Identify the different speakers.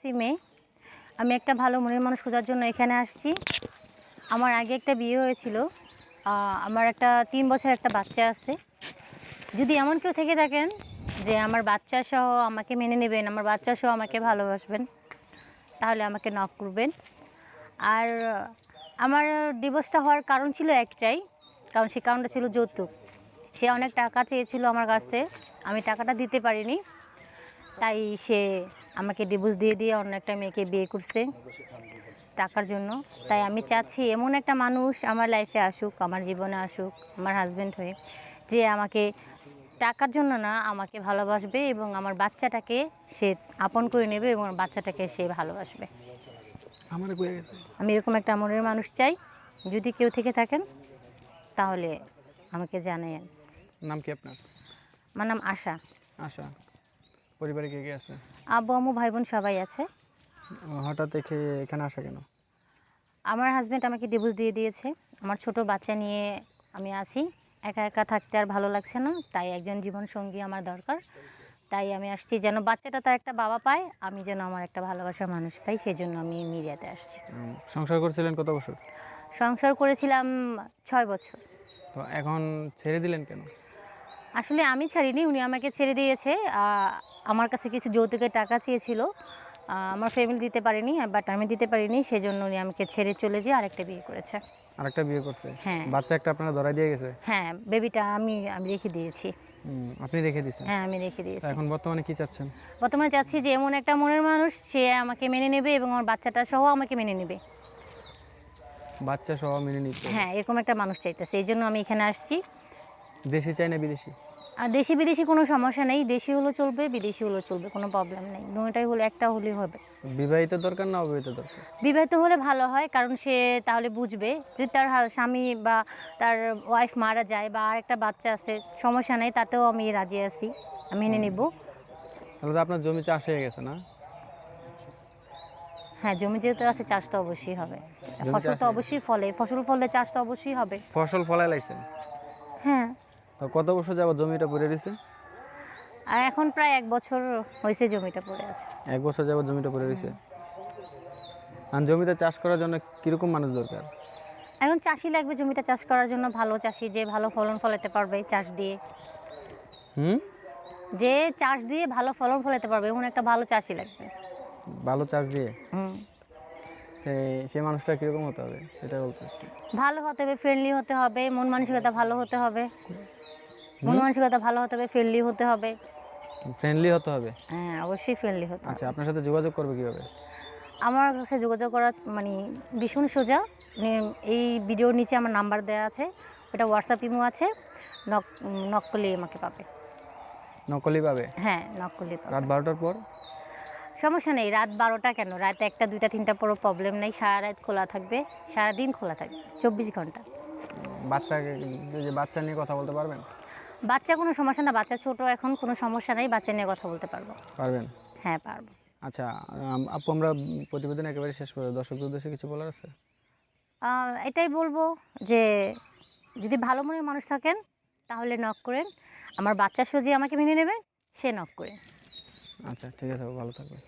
Speaker 1: C মে আমি একটা ভালো মনের মানুষ খোঁজার জন্য এখানে আসছি। আমার আগে একটা বিয়ে হয়েছিল। আমার একটা তিন বছর একটা বাচ্চা আছে। যদি এমন কেউ থেকে থাকেন যে আমার বাচ্চা সহ আমাকে মেনে নেবেন, আমার বাচ্চা সহ আমাকে ভালোবাসবেন, তাহলে আমাকে নক করবেন। আর আমার ডিভোর্সটা হওয়ার কারণ ছিল একটাই, কারণ সে কারণটা ছিল যৌতুক। সে অনেক টাকা চেয়েছিল আমার কাছে, আমি টাকাটা দিতে পারিনি, তাই সে আমাকে ডিভোর্স দিয়ে দিয়ে অন্য একটা মেয়েকে বিয়ে করছে টাকার জন্য। তাই আমি চাচ্ছি এমন একটা মানুষ আমার লাইফে আসুক আমার জীবনে আসুক আমার হাজব্যান্ড হয়ে যে আমাকে টাকার জন্য না আমাকে ভালোবাসবে এবং আমার বাচ্চাটাকে সে আপন করে নেবে এবং বাচ্চাটাকে সে ভালোবাসবে। আমি এরকম একটা মনের মানুষ চাই। যদি কেউ থেকে থাকেন তাহলে আমাকে জানায়েন
Speaker 2: নাম কি আপনার?
Speaker 1: আমার নাম আশা।
Speaker 2: আশা। পরিবারে কে কে আছে?
Speaker 1: আব্বু আম্মু ভাই বোন সবাই আছে।
Speaker 2: হঠাৎ দেখে এখানে আসা কেন?
Speaker 1: আমার হাজব্যান্ড আমাকে ডিভোর্স দিয়ে দিয়েছে। আমার ছোট বাচ্চা নিয়ে আমি আছি। একা একা থাকতে আর ভালো লাগছে না তাই একজন জীবন সঙ্গী আমার দরকার। তাই আমি আসছি যেন বাচ্চাটা তার একটা বাবা পায় আমি যেন আমার একটা ভালোবাসার মানুষ পাই সেই জন্য আমি মিডিয়াতে আসছি।
Speaker 2: সংসার করেছিলেন কত বছর?
Speaker 1: সংসার করেছিলাম ছয় বছর।
Speaker 2: তো এখন ছেড়ে দিলেন কেন?
Speaker 1: আসলে আমি ছাড়িনি উনি আমাকে ছেড়ে দিয়েছে। আমার কাছে কিছু যৌতুকের টাকা চেয়েছিল। আমার ফ্যামিলি দিতে পারেনি বাট আমি দিতে পারিনি সেজন্য উনি আমাকে ছেড়ে চলে যেয়ে আরেকটা বিয়ে করেছে।
Speaker 2: আরেকটা বিয়ে করছে?
Speaker 1: হ্যাঁ।
Speaker 2: বাচ্চা একটা আপনারা ধরাই দিয়ে গেছে?
Speaker 1: হ্যাঁ বেবিটা আমি আমি রেখে দিয়েছি।
Speaker 2: আপনি রেখে দিয়েছেন?
Speaker 1: হ্যাঁ আমি রেখে দিয়েছি।
Speaker 2: এখন বর্তমানে কি চাচ্ছেন?
Speaker 1: বর্তমানে চাচ্ছি যে এমন একটা মনের মানুষ সে আমাকে মেনে নেবে এবং আমার বাচ্চাটা সহ আমাকে মেনে নেবে।
Speaker 2: বাচ্চা সহ মেনে নিতে
Speaker 1: হ্যাঁ এরকম একটা মানুষ চাইতেছে এই জন্য আমি এখানে আসছি।
Speaker 2: দেশি চাই না বিদেশি?
Speaker 1: আর দেশি বিদেশি কোনো সমস্যা নেই। দেশি হলেও চলবে বিদেশি হলেও চলবে কোনো প্রবলেম নেই। দুটাই হলে একটা হলেই হবে।
Speaker 2: বিবাহিত দরকার না অবিবাহিত দরকার?
Speaker 1: বিবাহিত হলে ভালো হয় কারণ সে তাহলে বুঝবে যদি তার হা- স্বামী বা তার ওয়াইফ মারা যায় বা আর একটা বাচ্চা আছে সমস্যা নেই তাতেও আমি রাজি আছি আমি মেনে নেব।
Speaker 2: তাহলে তো আপনার জমি চাষ হয়ে গেছে না?
Speaker 1: হ্যাঁ জমি যেহেতু আছে চাষ তো অবশ্যই হবে। ফসল তো অবশ্যই ফলে ফসল ফলে চাষ তো অবশ্যই হবে।
Speaker 2: ফসল ফলাই লাইছেন?
Speaker 1: হ্যাঁ।
Speaker 2: কত বছর যাবত জমিটা পড়ে রয়েছে?
Speaker 1: আর এখন প্রায় এক বছর হয়েছে জমিটা পড়ে আছে।
Speaker 2: এক বছর যাবত জমিটা পড়ে রয়েছে। আর জমিতে চাষ করার জন্য কীরকম মানুষ দরকার?
Speaker 1: এখন চাষি লাগবে জমিটা চাষ করার জন্য ভালো চাষি যে ভালো ফলন ফলাতে পারবে চাষ দিয়ে।
Speaker 2: হুম?
Speaker 1: যে চাষ দিয়ে ভালো ফলন ফলাতে পারবে এমন একটা ভালো চাষি লাগবে।
Speaker 2: ভালো চাষ দিয়ে?
Speaker 1: হুম।
Speaker 2: সে- মানুষটা কীরকম হতে হবে সেটা বলতেছি।
Speaker 1: ভালো হতে হবে ফ্রেন্ডলি হতে হবে মন মানসিকতা ভালো হতে হবে। মন মানসিকতা ভালো হতে হবে ফ্রেন্ডলি হতে হবে।
Speaker 2: ফ্রেন্ডলি হতে হবে?
Speaker 1: হ্যাঁ অবশ্যই ফ্রেন্ডলি হতে
Speaker 2: আচ্ছা আপনার সাথে যোগাযোগ করবে কীভাবে?
Speaker 1: আমার কাছে যোগাযোগ করা মানে ভীষণ সোজা। নি- এই ভিডিওর নিচে আমার নাম্বার দেওয়া আছে ওটা হোয়াটসঅ্যাপ ইমো আছে নক নক করলেই আমাকে পাবে।
Speaker 2: নকলি পাবে?
Speaker 1: হ্যাঁ নক করলেই পাবে।
Speaker 2: রাত বারোটার পর?
Speaker 1: সমস্যা নেই রাত বারোটা কেন? রাত একটা দুইটা তিনটা পরও প্রবলেম নেই সারা রাত খোলা থাকবে সারা দিন খোলা থাকবে চব্বিশ ঘণ্টা।
Speaker 2: বাচ্চাকে যে বাচ্চা নিয়ে কথা বলতে পারবেন?
Speaker 1: বাচ্চা কোনো সমস্যা না বাচ্চা ছোট এখন কোনো সমস্যা নেই বাচ্চা নিয়ে কথা বলতে পারব।
Speaker 2: পারবেন?
Speaker 1: হ্যাঁ পারব।
Speaker 2: আচ্ছা আপু আমরা প্রতিবেদন একেবারে শেষ করে দর্শকদের উদ্দেশ্যে কিছু বলার আছে?
Speaker 1: এটাই বলব যে যদি ভালো মনের মানুষ থাকেন তাহলে নক করেন। আমার বাচ্চা সজিয়ে আমাকে মেনে নেবে সে নক করে।
Speaker 2: আচ্ছা ঠিক আছে ভালো থাকবেন।